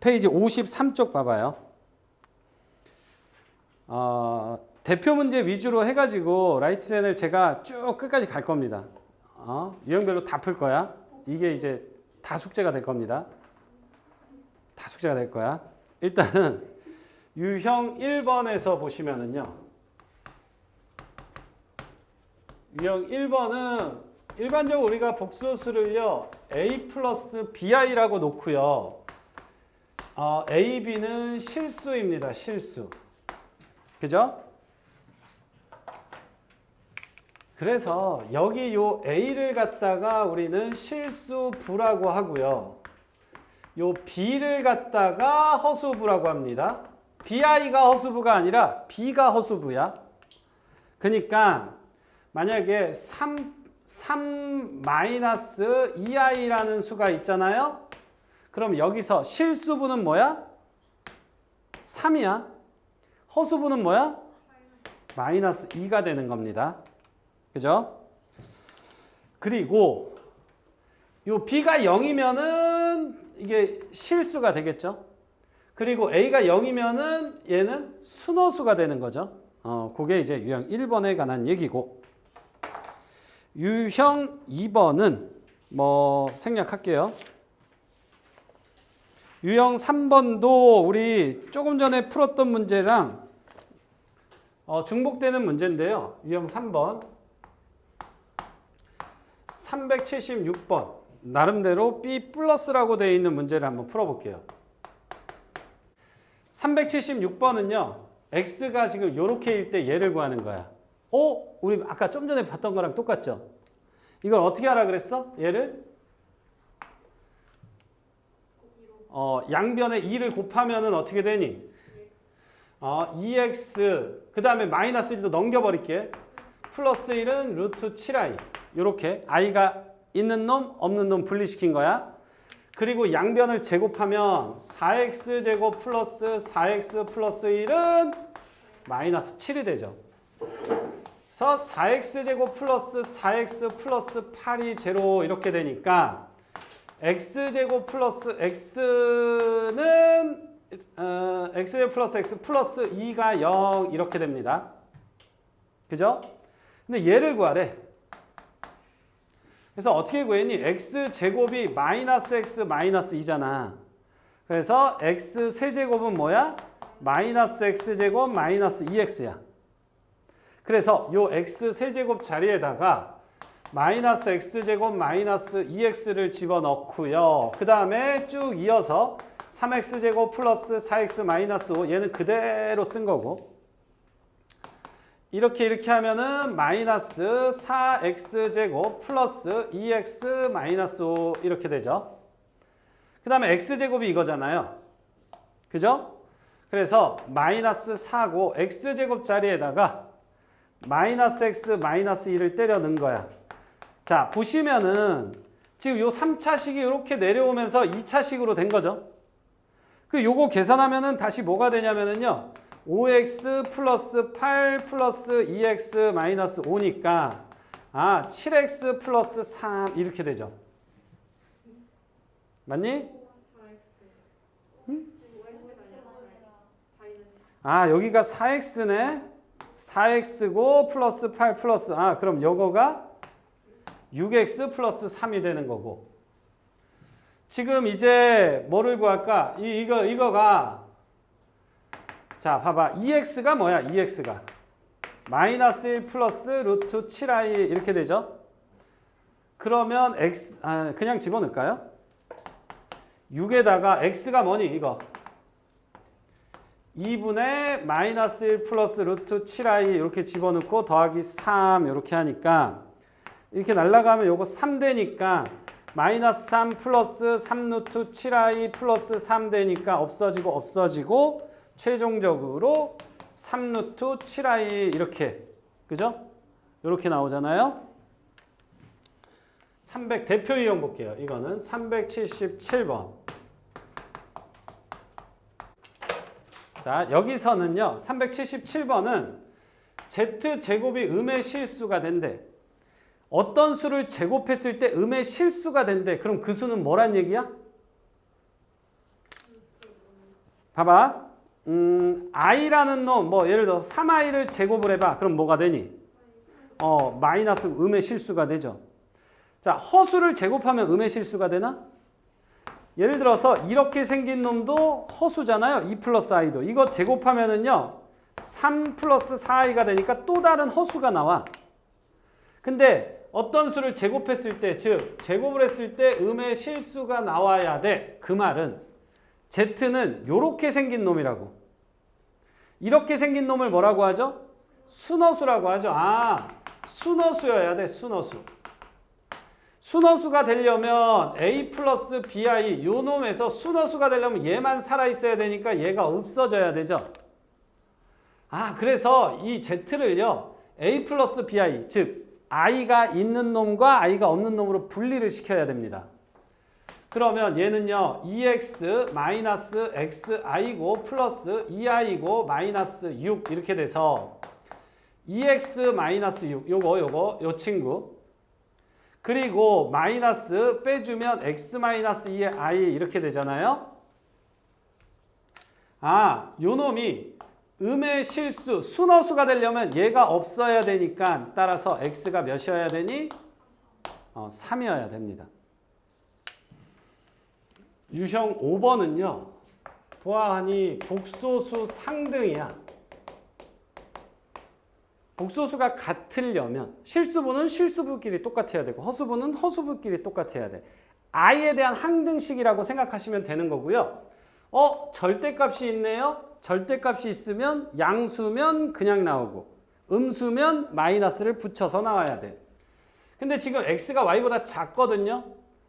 페이지 53쪽 봐봐요. 어, 대표 문제 위주로 해가지고 라이트센을 제가 쭉 끝까지 갈 겁니다. 어, 유형별로 다 풀 거야. 이게 이제 다 숙제가 될 겁니다. 다 숙제가 될 거야. 일단은 유형 1번에서 보시면은요. 유형 1번은 일반적으로 우리가 복소수를요. a 플러스 bi라고 놓고요. 어, a, b는 실수입니다. 실수. 그죠? 그래서 여기 요 a를 갖다가 우리는 실수부라고 하고요. 요 b를 갖다가 허수부라고 합니다. bi가 허수부가 아니라 b가 허수부야. 그러니까 만약에 3, 3 마이너스 2i라는 수가 있잖아요. 그럼 여기서 실수부는 뭐야? 3이야. 허수부는 뭐야? 마이너스 2가 되는 겁니다. 그죠? 그리고 요 b가 0이면은 이게 실수가 되겠죠. 그리고 a가 0이면은 얘는 순허수가 되는 거죠. 어, 그게 이제 유형 1번에 관한 얘기고 유형 2번은 뭐 생략할게요. 유형 3번도 우리 조금 전에 풀었던 문제랑 어, 중복되는 문제인데요. 유형 3번 376번 나름대로 B 플러스라고 되어 있는 문제를 한번 풀어볼게요. 376번은요. x가 지금 요렇게 일 때 얘를 구하는 거야. 어? 우리 아까 좀 전에 봤던 거랑 똑같죠? 이걸 어떻게 하라 그랬어? 얘를 어, 양변에 2를 곱하면은 어떻게 되니? 어, 2x 그 다음에 마이너스 1도 넘겨버릴게. 플러스 1은 루트 7i 이렇게 i가 있는 놈 없는 놈 분리시킨 거야. 그리고 양변을 제곱하면 4x 제곱 플러스 4x 플러스 1은 마이너스 7이 되죠. 그래서 4x 제곱 플러스 4x 플러스 8이 제로 이렇게 되니까 x 제곱 플러스 x는 어, x 제곱 플러스 x 플러스 2가 0 이렇게 됩니다. 그죠? 근데 얘를 구하래. 그래서 어떻게 구했니? x 제곱이 마이너스 x 마이너스 2잖아. 그래서 x 세제곱은 뭐야? 마이너스 x 제곱 마이너스 2x야. 그래서 요 x 세제곱 자리에다가 마이너스 x 제곱 마이너스 2x를 집어넣고요. 그 다음에 쭉 이어서 3x 제곱 플러스 4x 마이너스 5 얘는 그대로 쓴 거고 이렇게 이렇게 하면은 마이너스 4x 제곱 플러스 2x 마이너스 5 이렇게 되죠. 그 다음에 x 제곱이 이거잖아요. 그죠? 그래서 마이너스 4고 x 제곱 자리에다가 마이너스 x 마이너스 2를 때려 넣은 거야. 자 보시면은 지금 요 3차식이 이렇게 내려오면서 2차식으로 된 거죠. 그 요거 계산하면은 다시 뭐가 되냐면은요. 5x 플러스 8 플러스 2x 마이너스 5니까 아 7x 플러스 3 이렇게 되죠. 맞니? 아 여기가 4x네. 4x고 플러스 8 플러스 아 그럼 요거가 6x 플러스 3이 되는 거고. 지금 이제 뭐를 구할까? 이, 이거 이거가 자 봐봐. 2x가 뭐야? 2x가. 마이너스 1 플러스 루트 7i 이렇게 되죠? 그러면 x 아, 그냥 집어넣을까요? 6에다가 x가 뭐니 이거? 2분의 마이너스 1 플러스 루트 7i 이렇게 집어넣고 더하기 3 이렇게 하니까 이렇게 날라가면 요거 3 되니까 마이너스 3 플러스 3 루트 7i 플러스 3 되니까 없어지고 없어지고 최종적으로 3 루트 7i 이렇게 그죠? 이렇게 나오잖아요. 300 대표 이용 볼게요. 이거는 377번. 자, 여기서는요. 377번은 z 제곱이 음의 실수가 된대. 어떤 수를 제곱했을 때 음의 실수가 된대. 그럼 그 수는 뭐란 얘기야? 봐봐. 음, i라는 놈, 뭐 예를 들어서 3i를 제곱을 해봐. 그럼 뭐가 되니? 어, 마이너스 음의 실수가 되죠. 자, 허수를 제곱하면 음의 실수가 되나? 예를 들어서 이렇게 생긴 놈도 허수잖아요. 2 플러스 i도. 이거 제곱하면은요. 3 플러스 4i가 되니까 또 다른 허수가 나와. 근데 어떤 수를 제곱했을 때, 즉 제곱을 했을 때 음의 실수가 나와야 돼. 그 말은 z는 이렇게 생긴 놈이라고. 이렇게 생긴 놈을 뭐라고 하죠? 순어수라고 하죠. 아, 순어수여야 돼. 순어수. 순어수가 되려면 a 플러스 bi 요 놈에서 순어수가 되려면 얘만 살아있어야 되니까 얘가 없어져야 되죠. 아 그래서 이 z를요 a 플러스 bi 즉 i가 있는 놈과 i가 없는 놈으로 분리를 시켜야 됩니다. 그러면 얘는요 2x 마이너스 xi고 플러스 2i고 마이너스 6 이렇게 돼서 2x 마이너스 6 요거 요거 요 친구 그리고 마이너스 빼주면 x 마이너스 2의 i 이렇게 되잖아요. 아, 요 놈이 음의 실수, 순어수가 되려면 얘가 없어야 되니까 따라서 x가 몇이어야 되니? 어, 3이어야 됩니다. 유형 5번은요. 보아하니 복소수 상등이야. 복소수가 같으려면 실수분은 실수부끼리 똑같아야 되고 허수분은 허수부끼리 똑같아야 돼. i에 대한 항등식이라고 생각하시면 되는 거고요. 어, 절대값이 있네요. 절대값이 있으면 양수면 그냥 나오고 음수면 마이너스를 붙여서 나와야 돼. 근데 지금 x가 y보다 작거든요.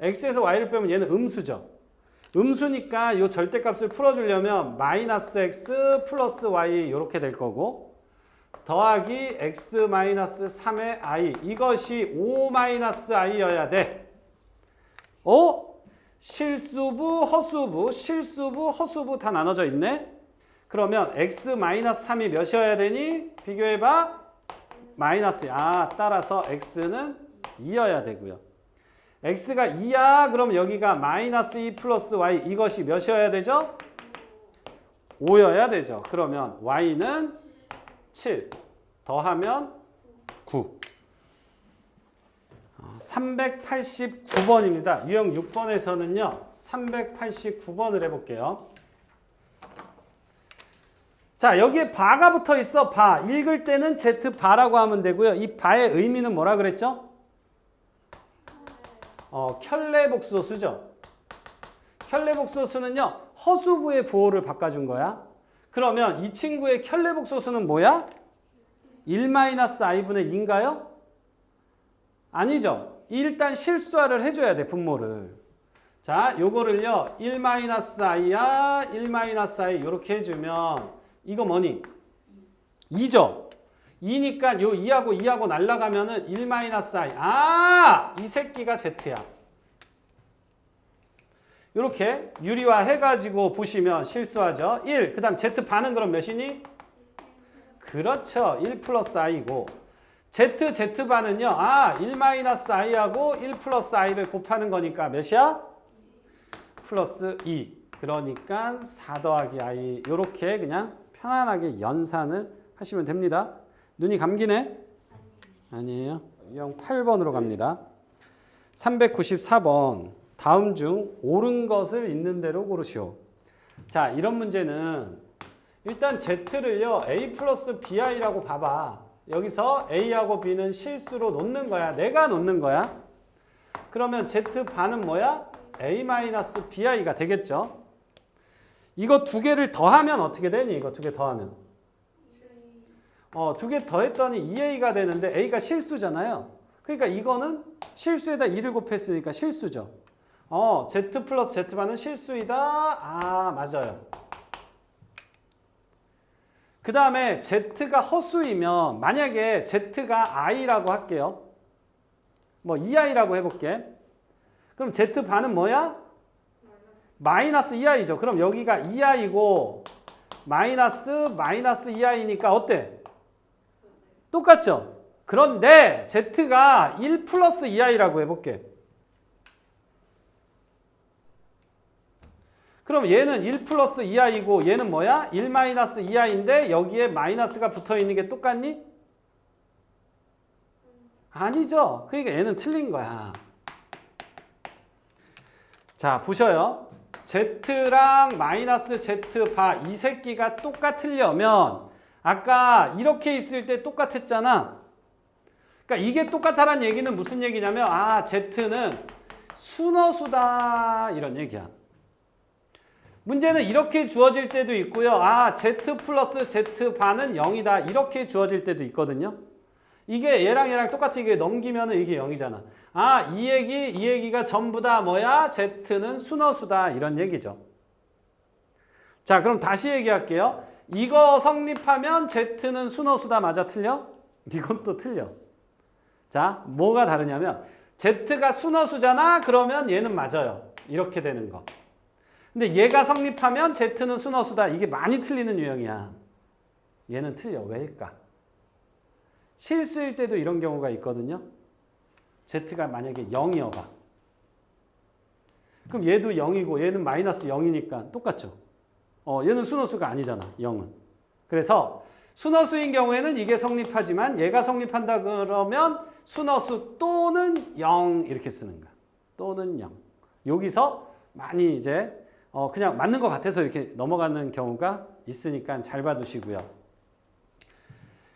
x에서 y를 빼면 얘는 음수죠. 음수니까 이 절대값을 풀어주려면 마이너스 x 플러스 y 이렇게 될 거고 더하기 x 마이너스 3의 i 이것이 5 마이너스 i여야 돼. 어? 실수부, 허수부, 실수부, 허수부 다 나눠져 있네. 그러면 x 마이너스 3이 몇이어야 되니? 비교해봐. 마이너스. 아, 따라서 x는 2여야 되고요. x가 2야. 그럼 여기가 마이너스 2 플러스 y 이것이 몇이어야 되죠? 5여야 되죠. 그러면 y는 7 더하면 9. 389번입니다. 유형 6번에서는요. 389번을 해볼게요. 자, 여기에 바가 붙어 있어. 바. 읽을 때는 z 바라고 하면 되고요. 이 바의 의미는 뭐라 그랬죠? 어, 켤레 복소수죠. 켤레 복소수는요. 허수부의 부호를 바꿔준 거야. 그러면 이 친구의 켤레 복소수는 뭐야? 1-i분의 2인가요? 아니죠. 일단 실수화를 해줘야 돼, 분모를. 자, 요거를요, 1-i야, 1-i 이렇게 해주면 이거 뭐니? 2죠. 2니까 요 2하고 2하고 날라가면은 1-i. 아! 이 새끼가 z야. 이렇게 유리화 해가지고 보시면 실수하죠. 1. 그 다음 z 반은 그럼 몇이니? 그렇죠. 1 플러스 i고 z z 반은요. 아, 1 마이너스 i하고 1 플러스 i를 곱하는 거니까 몇이야? 플러스 2. 그러니까 4 더하기 i 이렇게 그냥 편안하게 연산을 하시면 됩니다. 눈이 감기네? 아니에요. 유형 8번으로 갑니다. 394번. 다음 중 옳은 것을 있는 대로 고르시오. 자, 이런 문제는 일단 z를요. a 플러스 bi라고 봐봐. 여기서 a하고 b는 실수로 놓는 거야. 내가 놓는 거야. 그러면 z 반은 뭐야? a 마이너스 bi가 되겠죠. 이거 두 개를 더하면 어떻게 되니? 이거 두 개 더하면. 어, 두 개 더했더니 2a가 되는데 a가 실수잖아요. 그러니까 이거는 실수에다 2를 곱했으니까 실수죠. 어, z 플러스 z 반은 실수이다. 아, 맞아요. 그 다음에 z가 허수이면 만약에 z가 i라고 할게요. 뭐 2i라고 해볼게. 그럼 z 반은 뭐야? 마이너스 2i죠. 그럼 여기가 2i고 마이너스 마이너스 2i니까 어때? 똑같죠? 그런데 z가 1 플러스 2i라고 해볼게. 그럼 얘는 1 플러스 2i고 얘는 뭐야? 1 마이너스 2i인데 여기에 마이너스가 붙어 있는 게 똑같니? 아니죠. 그러니까 얘는 틀린 거야. 자, 보셔요. Z랑 마이너스 Z 바 이 새끼가 똑같으려면 아까 이렇게 있을 때 똑같았잖아. 그러니까 이게 똑같다란 얘기는 무슨 얘기냐면 아, Z는 순어수다 이런 얘기야. 문제는 이렇게 주어질 때도 있고요. 아, Z 플러스 Z 반은 0이다. 이렇게 주어질 때도 있거든요. 이게 얘랑 얘랑 똑같이 이게 넘기면 은 이게 0이잖아. 아, 이 얘기, 이 얘기가 전부 다 뭐야? Z는 순어수다. 이런 얘기죠. 자, 그럼 다시 얘기할게요. 이거 성립하면 Z는 순어수다. 맞아? 틀려? 이건 또 틀려. 자, 뭐가 다르냐면 Z가 순어수잖아. 그러면 얘는 맞아요. 이렇게 되는 거. 근데 얘가 성립하면 Z는 순어수다. 이게 많이 틀리는 유형이야. 얘는 틀려. 왜일까? 실수일 때도 이런 경우가 있거든요. Z가 만약에 0이어봐. 그럼 얘도 0이고 얘는 마이너스 0이니까 똑같죠. 어, 얘는 순어수가 아니잖아. 0은. 그래서 순어수인 경우에는 이게 성립하지만 얘가 성립한다 그러면 순어수 또는 0 이렇게 쓰는 거야. 또는 0. 여기서 많이 이제 어, 그냥 맞는 것 같아서 이렇게 넘어가는 경우가 있으니까 잘 봐두시고요.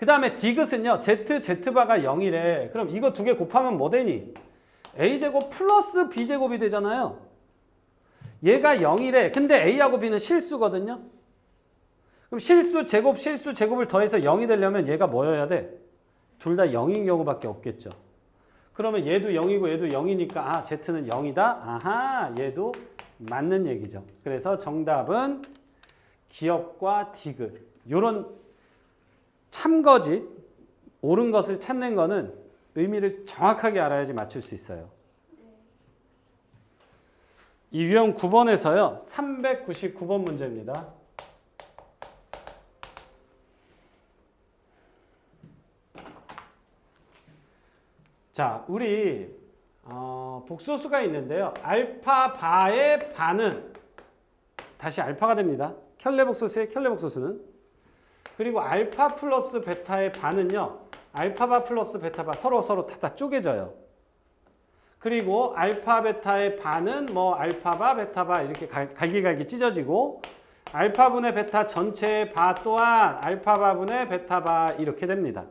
그 다음에 디귿은요. z, z바가 0이래. 그럼 이거 두 개 곱하면 뭐 되니? a제곱 플러스 b제곱이 되잖아요. 얘가 0이래. 근데 a하고 b는 실수거든요. 그럼 실수 제곱 실수 제곱을 더해서 0이 되려면 얘가 뭐여야 돼? 둘 다 0인 경우밖에 없겠죠. 그러면 얘도 0이고 얘도 0이니까 아 z는 0이다. 아하 얘도 맞는 얘기죠. 그래서 정답은 기업과 디귿 요런 참거짓 옳은 것을 찾는 거는 의미를 정확하게 알아야지 맞출 수 있어요. 이 유형 9번에서요. 399번 문제입니다. 자, 우리 어, 복소수가 있는데요. 알파 바의 바는 다시 알파가 됩니다. 켤레 복소수의 켤레 복소수는 그리고 알파 플러스 베타의 바는요. 알파바 플러스 베타바 서로 서로 다, 다 쪼개져요. 그리고 알파 베타의 바는 뭐 알파바 베타바 이렇게 갈, 갈기갈기 찢어지고 알파분의 베타 전체의 바 또한 알파바분의 베타바 이렇게 됩니다.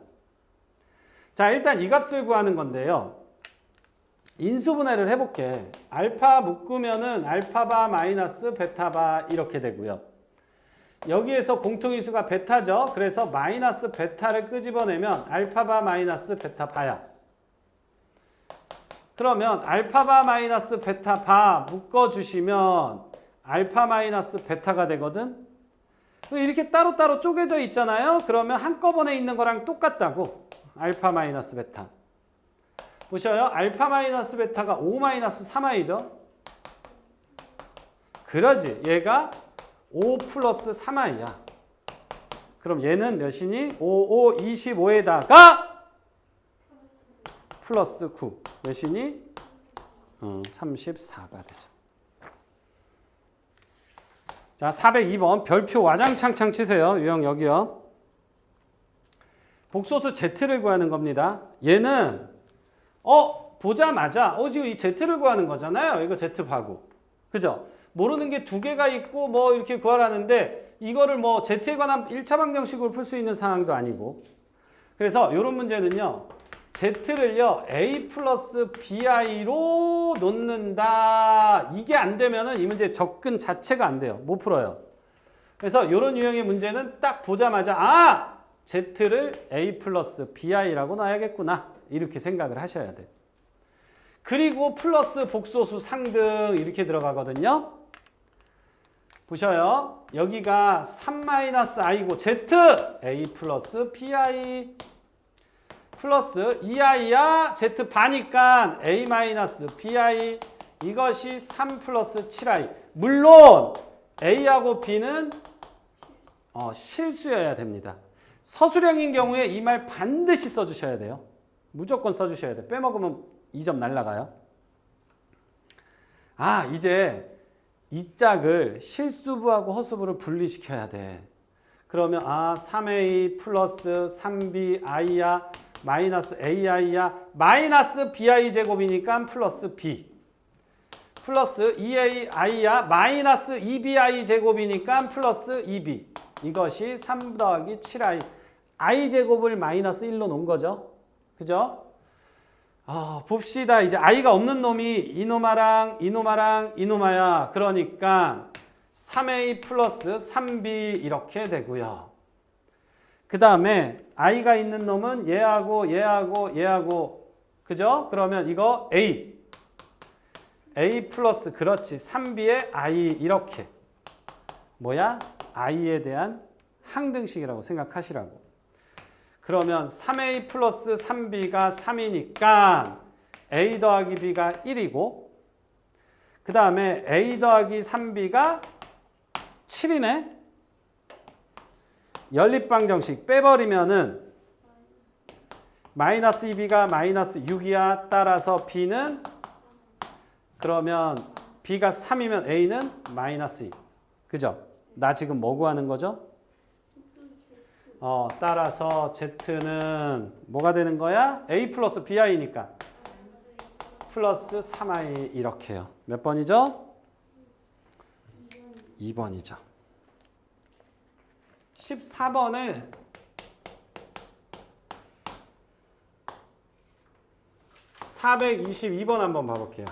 자 일단 이 값을 구하는 건데요. 인수분해를 해볼게. 알파 묶으면은 알파바 마이너스 베타바 이렇게 되고요. 여기에서 공통인수가 베타죠. 그래서 마이너스 베타를 끄집어내면 알파바 마이너스 베타 바야. 그러면 알파바 마이너스 베타 바 묶어주시면 알파 마이너스 베타가 되거든. 이렇게 따로따로 쪼개져 있잖아요. 그러면 한꺼번에 있는 거랑 똑같다고. 알파 마이너스 베타. 보셔요. 알파 마이너스 베타가 5 마이너스 3i죠. 그러지. 얘가 5 플러스 3i야. 그럼 얘는 몇이니? 5, 5, 25에다가 플러스 9. 몇이니? 어, 34가 되죠. 자, 402번 별표 와장창창 치세요. 유형 여기요. 복소수 Z를 구하는 겁니다. 얘는 어 보자마자 어 지금 이 Z를 구하는 거잖아요. 이거 Z 바고. 그죠? 모르는 게 두 개가 있고 뭐 이렇게 구하라는데 이거를 뭐 Z에 관한 1차 방정식으로 풀 수 있는 상황도 아니고. 그래서 이런 문제는요 Z를요 A 플러스 BI로 놓는다. 이게 안 되면은 이 문제 접근 자체가 안 돼요. 못 풀어요. 그래서 이런 유형의 문제는 딱 보자마자 아! Z를 A 플러스 BI라고 놔야겠구나. 이렇게 생각을 하셔야 돼요. 그리고 플러스 복소수 상등 이렇게 들어가거든요 보셔요. 여기가 3-i고 z a 플러스 pi 플러스 2i야 z 반이니까 a 마이너스 bi 이것이 3 플러스 7i 물론 a하고 b는 어, 실수여야 됩니다. 서술형인 경우에 이 말 반드시 써주셔야 돼요. 무조건 써주셔야 돼요. 빼먹으면 2점 날라가요. 아 이제 이 짝을 실수부하고 허수부를 분리시켜야 돼. 그러면 아 3a 플러스 3bi야 마이너스 ai야 마이너스 bi 제곱이니까 플러스 b 플러스 2ai야 마이너스 2bi 제곱이니까 플러스 2b 이것이 3 더하기 7i i 제곱을 마이너스 1로 놓은 거죠. 그죠? 아, 봅시다. 이제 i가 없는 놈이 이놈아랑 이놈아랑 이놈아야. 그러니까 3a 플러스 3b 이렇게 되고요. 그 다음에 i가 있는 놈은 얘하고 얘하고 얘하고 그죠? 그러면 이거 a a 플러스 그렇지 3b의 i 이렇게 뭐야? i에 대한 항등식이라고 생각하시라고. 그러면 3a 플러스 3b가 3이니까 a 더하기 b가 1이고 그 다음에 a 더하기 3b가 7이네. 연립방정식 빼버리면은 마이너스 2b가 마이너스 6이야. 따라서 b는 그러면 b가 3이면 a는 마이너스 2. 그죠? 나 지금 뭐 구하는 거죠? 어, 따라서 z는 뭐가 되는 거야? a 플러스 bi니까 플러스 3i 이렇게요. 몇 번이죠? 2번이죠. 14번을 (422번) 한번 봐볼게요.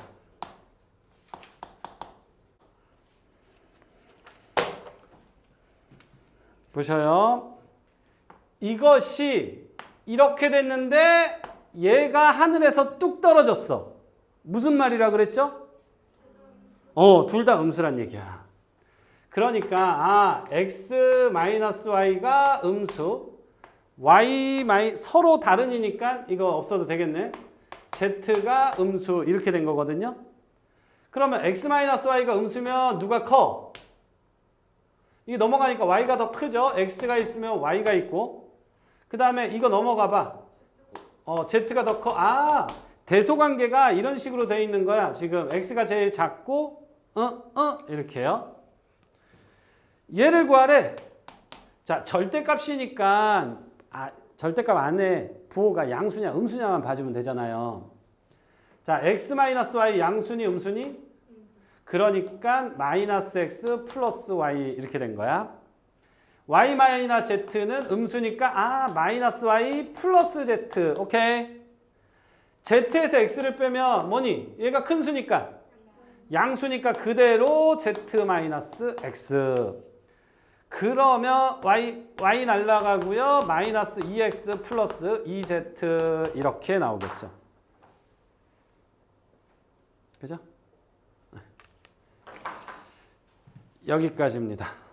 보셔요. 이것이 이렇게 됐는데 얘가 하늘에서 뚝 떨어졌어. 무슨 말이라 그랬죠? 어, 둘 다 음수란 얘기야. 그러니까 아, x y가 음수, y 서로 다른이니까 이거 없어도 되겠네. z가 음수 이렇게 된 거거든요. 그러면 x y가 음수면 누가 커? 이게 넘어가니까 y가 더 크죠. x가 있으면 y가 있고 그 다음에 이거 넘어가 봐. 어, z가 더 커. 아, 대소관계가 이런 식으로 돼 있는 거야. 지금 x가 제일 작고 어, 어 이렇게요. 얘를 구하래. 자, 절대값이니까 아, 절대값 안에 부호가 양수냐 음수냐만 봐주면 되잖아요. 자, x y 양수니 음수니? 그러니까 마이너스 x 플러스 y 이렇게 된 거야. Y 마이너스 z는 음수니까 아 마이너스 y 플러스 z 오케이. z에서 x를 빼면 뭐니? 얘가 큰 수니까 양수니까 그대로 z 마이너스 x. 그러면 y y 날라가고요. 마이너스 2x 플러스 2z 이렇게 나오겠죠. 그죠? 여기까지입니다.